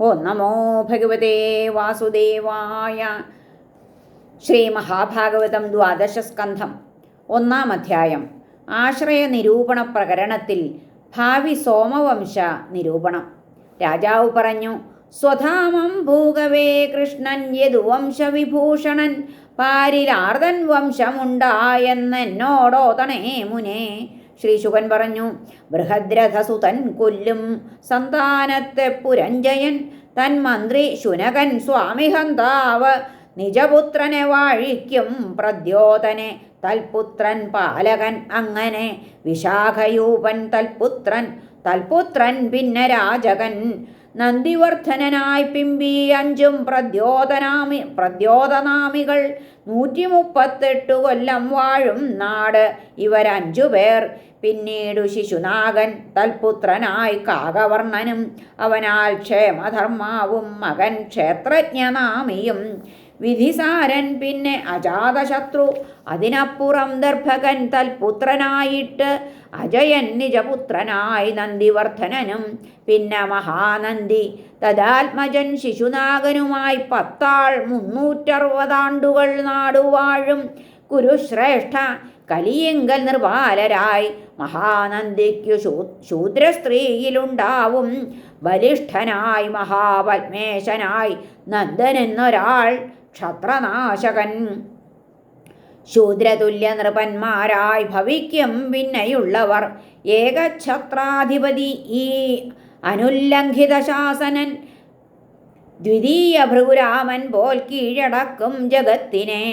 ഓ നമോ ഭഗവതേ വാസുദേവായ. ശ്രീ മഹാഭാഗവതം ദ്വാദശസ്കന്ധം ഒന്നാം അധ്യായം. ആശ്രയ നിരൂപണ പ്രകരണത്തിൽ ഭാവി സോമവംശ നിരൂപണം. രാജാവ് പറഞ്ഞു സ്വധാമം ഭൂഗവേ കൃഷ്ണൻ യദുവംശവിഭൂഷണൻ പാരിലാർദൻ വംശമുണ്ടായെന്നെന്നോടോതണേ മുനേ. ശ്രീശുകൻ പറഞ്ഞു ബൃഹദ്രഥസുതൻ കൊല്ലും സന്താനത്തെ പുരഞ്ജയൻ തൻ മന്ത്രി ശുനകൻ സ്വാമിഹന്താവ് നിജപുത്രനെ വാഴിക്കും പ്രദ്യോതനെ തൽപുത്രൻ പാലകൻ അങ്ങനെ വിശാഖയൂപൻ തൽപുത്രൻ തൽപുത്രൻ പിന്നെ രാജകൻ നന്ദിവർദ്ധനായി പിമ്പി അഞ്ചും പ്രദ്യോതനാമി പ്രദ്യോതനാമികൾ നൂറ്റി മുപ്പത്തെട്ട് കൊല്ലം വാഴും നാട്. ഇവരഞ്ചു പേർ. പിന്നീടു ശിശുനാഗൻ തൽപുത്രനായി കാകവർണനും. അവനാൽ ക്ഷേമധർമാവും മകൻ ക്ഷേത്രജ്ഞനാമിയും. വിധിസാരൻ പിന്നെ അജാതശത്രു. അതിനപ്പുറം ദർഭകൻ തൽപുത്രനായിട്ട് അജയൻ നിജപുത്രനായി നന്ദിവർദ്ധനനും പിന്നെ മഹാനന്ദി. തദാത്മജൻ ശിശുനാഗനുമായി പത്താൾ മുന്നൂറ്ററുപതാണ്ടുകൾ നാടുവാഴും. കുരുശ്രേഷ്ഠ കലിയെങ്കൽ നിർബാലരായി. മഹാനന്ദിക്കു ശൂ ശൂദ്രസ്ത്രീയിലുണ്ടാവും. ബലിഷ്ഠനായി മഹാപത്മേശനായി നന്ദനെന്നൊരാൾ ക്ഷത്രനാശകൻ. ശൂദ്രതുല്യ നൃപന്മാരായി ഭവിക്കും പിന്നെയുള്ളവർ ഏകഛത്രാധിപതി ഈ അനുല്ലംഘിത ശാസനൻ ദ്വിതീയ ഭൃഗുരാമൻ പോൽ കീഴടക്കും ജഗത്തിനെ.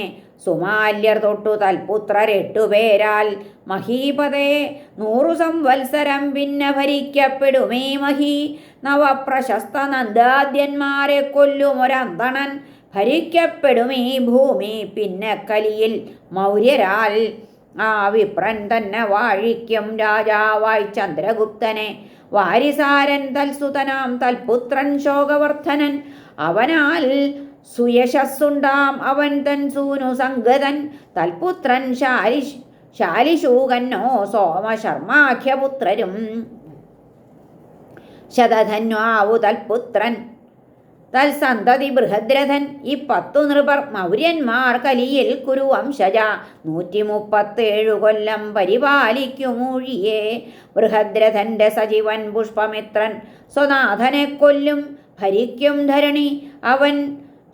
സുമാല്യർ തൊട്ടു തൽപുത്രരെട്ടുപേരാൽ മഹീപതേ നൂറു സംവത്സരം പിന്നെ ഭരിക്കപ്പെടുമേ മഹി. നവപ്രശസ്ത നന്ദാദ്യന്മാരെ കൊല്ലുമൊരന്തണൻ ഭരിക്കപ്പെടുമീ ഭൂമി പിന്നെ കലിയിൽ മൗര്യരാൽ. ആ വിപ്രൻ തന്നെ വാഴിക്കും രാജാവായി ചന്ദ്രഗുപ്തനെ. വാരിസാരൻ തൽസുതനാം തൽപുത്രൻ ശോകവർദ്ധനൻ. അവനാൽ സുയശസ്സുണ്ടാം അവൻ തൻ സൂനു സംഗതൻ. തൽപുത്രൻ ശാലി ശാലിശൂകന്നോ സോമശർമാഖ്യപുത്രരും. ശതധന്വാവു തൽപുത്രൻ തൽസന്തതി ബൃഹദ്രഥൻ ഈ പത്തു നൃപർ മൗര്യന്മാർ കലിയിൽ കുരുവംശജ നൂറ്റി മുപ്പത്തേഴു കൊല്ലം പരിപാലിക്കുമൂഴിയെ ബൃഹദ്രഥന്റെ സജീവൻ പുഷ്പമിത്രൻ സ്വനാഥനെ കൊല്ലും. ഭരിക്കും ധരണി അവൻ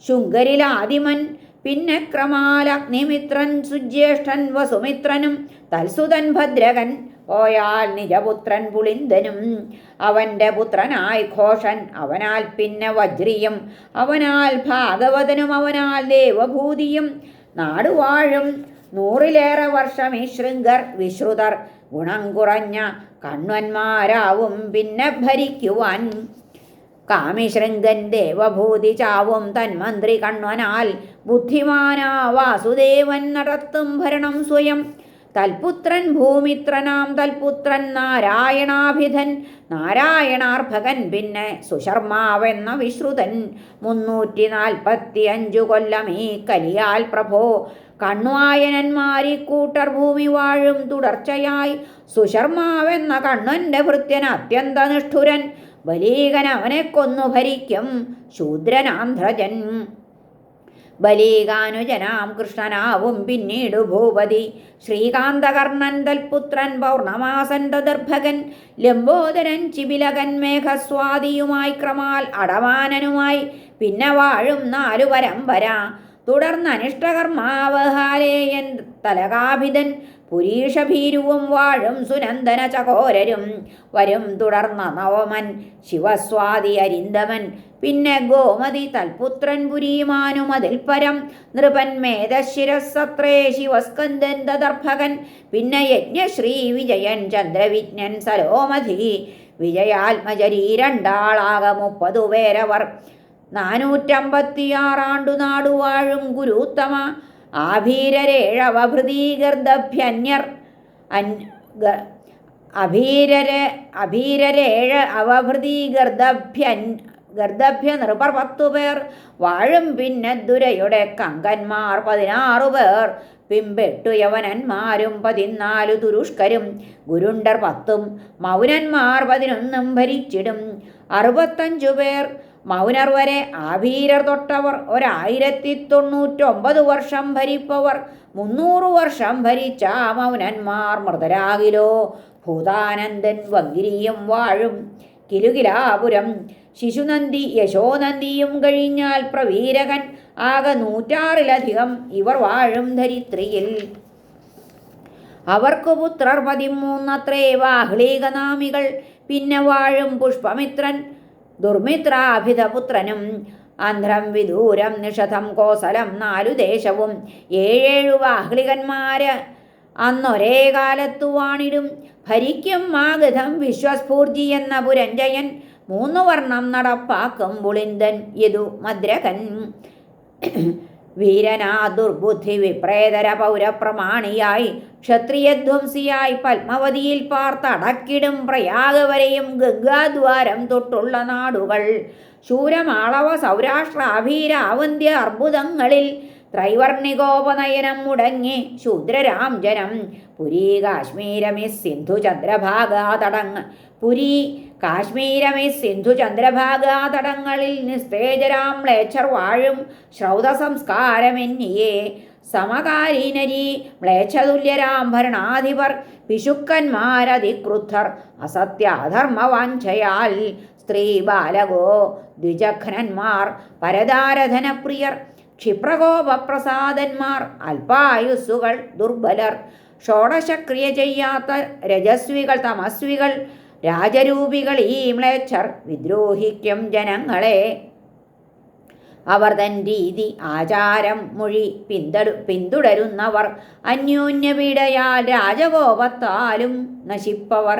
ശുങ്കരിലാദിമൻ പിന്നെ ക്രമാലഗ്നിമിത്രൻ സുജ്യേഷ്ഠൻ വസുമിത്രനും തൽസുതൻ ഭദ്രകൻ പോയാൽ നിജപുത്രൻ പുളിന്ദനും അവന്റെ പുത്രനായി ഘോഷൻ അവനാൽ പിന്നെ വജ്രിയും അവനാൽ ഭാഗവതനും അവനാൽ ദേവഭൂതിയും. നാടുവാഴും നൂറിലേറെ വർഷം ഈ ശൃംഗർ വിശ്രുതർ ഗുണം കുറഞ്ഞ കണ്വന്മാരാവും പിന്നെ ഭരിക്കുവാൻ. കാമിശൃംഗൻ ദേവഭൂതി ചാവും തന്മന്ത്രി കണ്വനാൽ ബുദ്ധിമാനാ വാസുദേവൻ നടത്തും ഭരണം സ്വയം. തൽപുത്രൻ ഭൂമിത്രനാം തൽപുത്രൻ നാരായണാഭിധൻ. നാരായണാർഭകൻ പിന്നെ സുശർമാവെന്ന വിശ്രുതൻ. മുന്നൂറ്റി നാൽപ്പത്തി അഞ്ചു കൊല്ലം ഈ കലിയാൽ പ്രഭോ. കണ്ണുവായനന്മാരി കൂട്ടർ ഭൂമി വാഴും തുടർച്ചയായി. സുശർമാവെന്ന കണ്ണന്റെ ഭൃത്യൻ അത്യന്ത നിഷ്ഠുരൻ ബലീകൻ അവനെ കൊന്നു ഭരിക്കും ശൂദ്രനാന്ധ്രജൻ. ബലീകാനുജനാം കൃഷ്ണനാവും പിന്നീടു ഭൂപതി. ശ്രീകാന്തകർണൻ തൽപുത്രൻ പൗർണമാസൻ തദർഭകൻ. ലംബോദരൻ ചിബിലകൻ മേഘസ്വാദിയുമായി ക്രമാൽ അടവാനനുമായി. പിന്നെ വാഴും നാലു പരമ്പര. തുടർന്ന് അനിഷ്ടകർമാവഹാലേയൻ തലകാഭിതൻ. പുരീഷഭീരുവും വാഴും സുനന്ദന ചകോരരും. വരും തുടർന്ന നവമൻ ശിവസ്വാതി അരിന്തമൻ. പിന്നെ ഗോമതി തൽപുത്രൻ പുരീമാനും അതിൽ പരം. നൃപൻ മേധശിരസത്രേ ശിവസ്കന്ദൻ തദർഭകൻ. പിന്നെ യജ്ഞശ്രീ വിജയൻ ചന്ദ്രവിജ്ഞൻ സരോമധി വിജയാത്മജരീ രണ്ടാളാകെ മുപ്പതു പേരവർ. നാനൂറ്റമ്പത്തിയാറാണ്ടു നാടുവാഴും ഗുരുത്തമ. ആഭീരരേഴവഭൃതീകർദ്ദഭ്യന്യർ അൻ അഭീരര അഭീരരേഴ് അവഭൃതീകർദ്ദഭ്യൻ ഗർദഭ്യ നൃപർ പത്തു പേർ വാഴും പിന്നെ ദുരയുടെ കങ്കന്മാർ പതിനാറു പേർ. പിമ്പെട്ടു യവനന്മാരും പതിനാലു തുരുഷ്കരും. ഗുരുണ്ടർ പത്തും മൗനന്മാർ പതിനൊന്നും ഭരിച്ചിടും. അറുപത്തഞ്ചു പേർ മൗനർ വരെ ആഭീരർ തൊട്ടവർ. ഒരായിരത്തി തൊണ്ണൂറ്റൊമ്പത് വർഷം ഭരിപ്പവർ. മുന്നൂറ് വർഷം ഭരിച്ച മൗനന്മാർ മൃതരാകിലോ? ഭൂതാനന്ദൻ വങ്കിരിയും വാഴും. കിലുകിലാപുരം. ശിശുനന്ദി യശോനന്ദിയും കഴിഞ്ഞാൽ പ്രവീരകൻ. ആകെ നൂറ്റാറിലധികം ഇവർ വാഴും ധരിത്രിയിൽ. അവർക്കു പുത്രർ പതിമൂന്നത്രേ വാഹ്ലീകനാമികൾ. പിന്നെ വാഴും പുഷ്പമിത്രൻ. ദുർമിത്രാഭിധപുത്രനും ആന്ധ്രം വിദൂരം നിഷധം കോസലം നാലു ദേശവും. ഏഴേഴു വാഹ്ലികന്മാര് അന്നൊരേ കാലത്തു വാണിടും. ഭരിക്കും മാഗധം വിശ്വസ്ഫൂർജി എന്ന പുരഞ്ജയൻ മൂന്നു വർണം നടപ്പാക്കും പുളിന്തൻ യദു മദ്രകൻ. വീരനാ ദുർബുദ്ധി വിപ്രേതര പൗരപ്രമാണിയായി ക്ഷത്രിയധ്വംസിയായി പത്മവതിയിൽ പാർത്തടക്കിടും പ്രയാഗ വരെയും ഗംഗാദ്വാരം തൊട്ടുള്ള നാടുകൾ. ശൂരമാളവ സൗരാഷ്ട്ര അഭീരാവന്ത്യ അർബുദങ്ങളിൽ ത്രൈവർണികോപനയനം മുടങ്ങി ശൂദ്രരാം ജനം. പുരി കാശ്മീരമി സിന്ധു ചന്ദ്രഭാഗാതടങ്ങ് പുരി കാശ്മീരമി സിന്ധു ചന്ദ്രഭാഗാതടങ്ങളിൽ നിസ്തേജരാം മ്ലേച്ഛർ വാഴും ശ്രൗത സംസ്കാരമെന്നിയേ സമകാലീനരി മ്ലേച്ഛതുല്യരാം ഭരണാധിപർ പിശുക്കന്മാരതിക്രുദ്ധർ അസത്യാധർമ്മവാഞ്ചയാൽ സ്ത്രീ ബാലകോ ദ്വിജഘ്നന്മാർ പരദാരധനപ്രിയർ ക്ഷിപ്രകോപപ്രസാദന്മാർ അല്പായുസ്സുകൾ ദുർബലർ ഷോഡശക്രിയ ചെയ്യാത്ത രജസ്വികൾ തമസ്വികൾ രാജരൂപികൾ ഈ മ്ലേച്ഛർ വിദ്രോഹിക്കും ജനങ്ങളെ. അവർ തൻ രീതി ആചാരം മൊഴി പിന്തുട പിന്തുടരുന്നവർ അന്യോന്യപീഡയാൽ രാജകോപത്താലും നശിപ്പവർ.